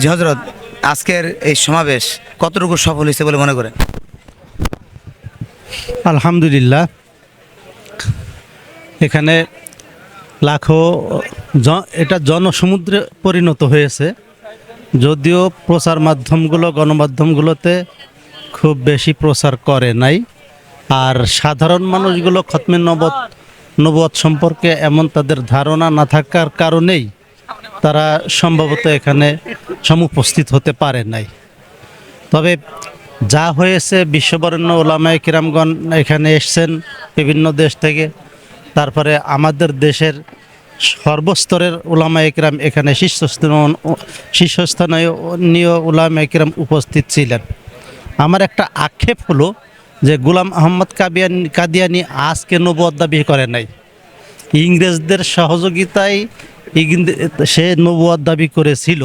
জি হজরত আজকের এই সমাবেশ কতটুকু সফল হয়েছে বলে মনে করেন? আলহামদুলিল্লাহ। এখানে লাখো এটা জনসমুদ্রে পরিণত হয়েছে। যদিও প্রচার মাধ্যমগুলো, গণমাধ্যমগুলোতে খুব বেশি প্রচার করে নাই। আর সাধারণ মানুষগুলো খতমে নবত নবত সম্পর্কে এমন তাদের ধারণা না থাকার কারণেই তারা সম্ভবত এখানে সমুপস্থিত হতে পারে নাই। তবে যা হয়েছে বিশ্ববরেণ্য ওলামায় কিরামগণ এখানে এসছেন বিভিন্ন দেশ থেকে, তারপরে আমাদের দেশের সর্বস্তরের ওলামা একরাম এখানে শীর্ষস্থানীয় শীর্ষস্থানীয় ওলামা একরাম উপস্থিত ছিলেন। আমার একটা আক্ষেপ হলো যে গুলাম আহমদ কাবিয়ান, কাদিয়ানি আজকে নবুয়াদ দাবি করে নাই। ইংরেজদের সহযোগিতায় সে নবুয়াদ দাবি করেছিল।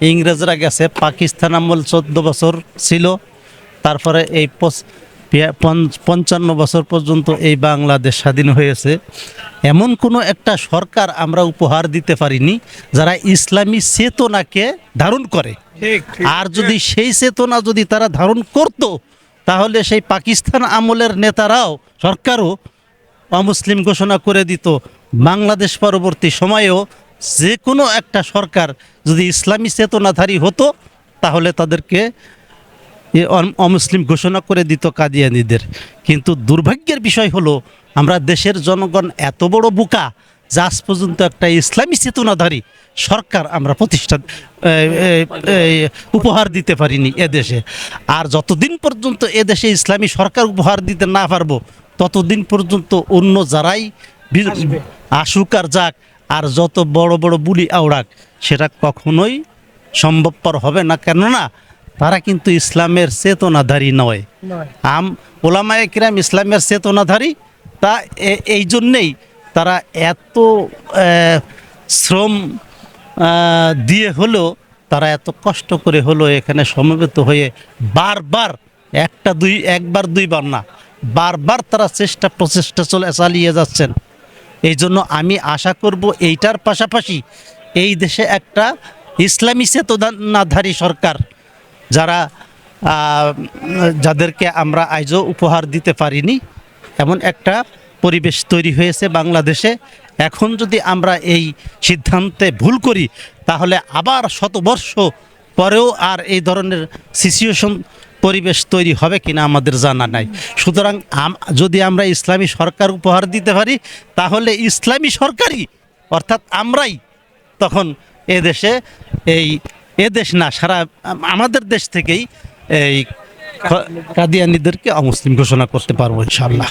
ইংরেজরা গেছে পাকিস্তান আমল চোদ্দ বছর ছিল তারপরে এই পঞ্চান্ন বছর পর্যন্ত এই বাংলাদেশ স্বাধীন হয়েছে। এমন কোনো একটা সরকার আমরা উপহার দিতে পারিনি যারা ইসলামী চেতনাকে ধারণ করে। আর যদি সেই চেতনা যদি তারা ধারণ করত তাহলে সেই পাকিস্তান আমলের নেতারাও সরকারও অমুসলিম ঘোষণা করে দিত বাংলাদেশ পরবর্তী সময়েও যে কোনো একটা সরকার যদি ইসলামী চেতনাধারী হতো, তাহলে তাদেরকে অমুসলিম ঘোষণা করে দিত কাদিয়ানিদের। কিন্তু দুর্ভাগ্যের বিষয় হলো, আমরা দেশের জনগণ এত বড় বোকা যা আজ পর্যন্ত একটা ইসলামী চেতনাধারী সরকার আমরা প্রতিষ্ঠা উপহার দিতে পারিনি এদেশে। আর যতদিন পর্যন্ত এদেশে ইসলামী সরকার উপহার দিতে না পারব, ততদিন পর্যন্ত অন্য যারাই আসুক আর যাক আর যত বড় বড় বুলি আওড়াক সেটা কখনোই সম্ভবপর হবে না। কেননা তারা কিন্তু ইসলামের চেতনাধারী নয়। আম ওলামায়ে কিরাম ইসলামের চেতনাধারী তা এই জন্যেই তারা এত শ্রম দিয়ে হলেও তারা এত কষ্ট করে হলো এখানে সমবেত হয়ে বারবার একটা দুই একবার দুইবার না বারবার তারা চেষ্টা প্রচেষ্টা চলে চালিয়ে যাচ্ছেন। এই জন্য আমি আশা করব এইটার পাশাপাশি এই দেশে একটা ইসলামী চেতনাধারী সরকার যারা যাদেরকে আমরা আজও উপহার দিতে পারিনি, এমন একটা পরিবেশ তৈরি হয়েছে বাংলাদেশে। এখন যদি আমরা এই সিদ্ধান্তে ভুল করি, তাহলে আবার শতবর্ষ পরেও আর এই ধরনের সিচুয়েশন পরিবেশ তৈরি হবে কিনা আমাদের জানা নাই। সুতরাং যদি আমরা ইসলামী সরকার উপহার দিতে পারি, তাহলে ইসলামী সরকারই, অর্থাৎ আমরাই তখন এদেশে এই এদেশ না, সারা আমাদের দেশ থেকেই এই কাদিয়ানিদেরকে অমুসলিম ঘোষণা করতে পারব ইনশাল্লাহ